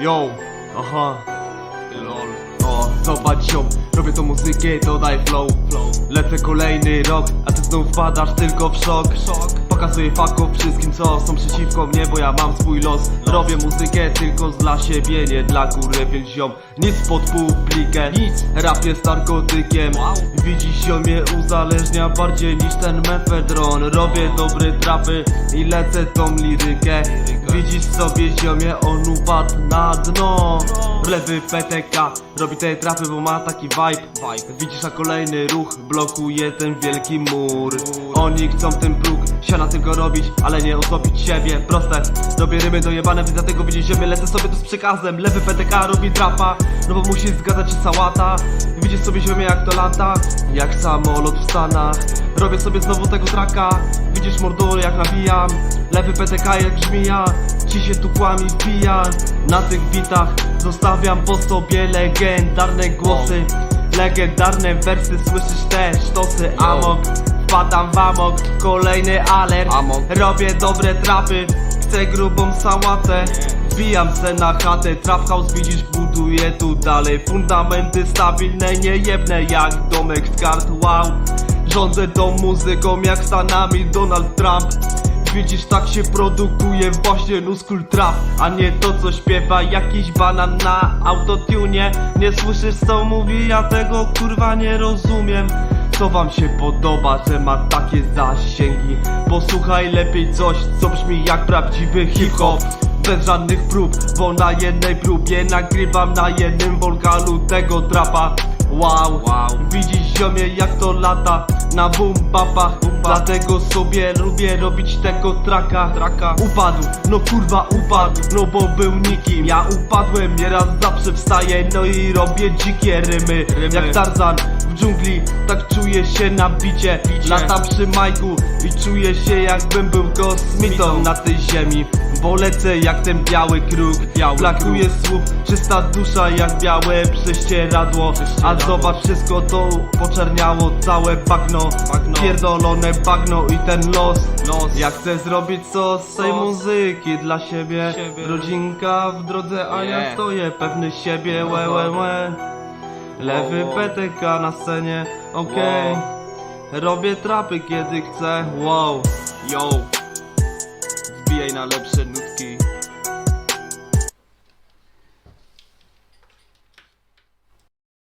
Yo, aha, lol. O, zobacz ją, robię tą muzykę, dodaj flow, flow. Lecę kolejny rok, a ty znów wpadasz tylko w szok Pokazuję faków wszystkim, co są przeciwko mnie, bo ja mam swój los. Robię muzykę tylko dla siebie, nie dla kurewien ziom. Nic pod publikę, nic. Rap jest narkotykiem. Widzisz, ziom mnie uzależnia bardziej niż ten mefedron. Robię dobre trapy i lecę tą lirykę. Widzisz sobie ziomie, on upadł na dno. Lewy PTK robi te trapy, bo ma taki vibe. Widzisz, a kolejny ruch blokuje ten wielki mur. Oni chcą ten próg, siana tylko robić, ale nie utopić siebie. Proste, robię rymy dojebane, więc dlatego widzisz ziemię Lecę sobie tu z przekazem, lewy PTK robi trapa No bo musi zgadzać się sałata Widzisz sobie ziemię jak to lata Jak samolot w Stanach. Robię sobie znowu tego traka Widzisz mordury jak nabijam. Lewy PTK jak żmija Ci się tu kłami wbija. Na tych bitach zostawiam po sobie legendarne głosy. Legendarne wersy, słyszysz te sztosy amok Wpadam w amok, kolejny alert Amok. Robię dobre trapy, chcę grubą sałatę. Wbijam se na chatę, trap house widzisz buduję tu dalej. Fundamenty stabilne, niejebne jak domek z kart, wow. Rządzę tą muzyką jak Stanami Donald Trump. Widzisz tak się produkuje właśnie school trap A nie to co śpiewa jakiś banan na autotune Nie słyszysz co mówi, ja tego kurwa nie rozumiem co wam się podoba, że ma takie zasięgi? Posłuchaj lepiej coś, co brzmi jak prawdziwy hip-hop. Bez żadnych prób, bo na jednej próbie nagrywam na jednym wokalu tego trapa Wow, Wow. widzisz ziomie jak to lata na boom bapach Dlatego sobie lubię robić tego traka. Traka. Upadł, no kurwa upadł, no bo był nikim. Ja upadłem, nieraz zawsze wstaję, no i robię dzikie rymy, Rymy. Jak Tarzan w dżungli, tak czuję się na bicie. Latam przy majku i czuję się jakbym był kosmitą. Na tej ziemi Bo lecę jak ten biały kruk, Biały Brakuje słów, czysta dusza jak białe prześcieradło. A zobacz wszystko to poczerniało, całe bagno. Pierdolone bagno i ten los. Ja chcę zrobić coś z tej muzyki dla siebie. Rodzinka w drodze, a ja stoję pewny siebie, łe łe łe Lewy. PTK na scenie, okej. Robię trapy kiedy chcę, wow. Yo. Wbijaj na lepsze nutki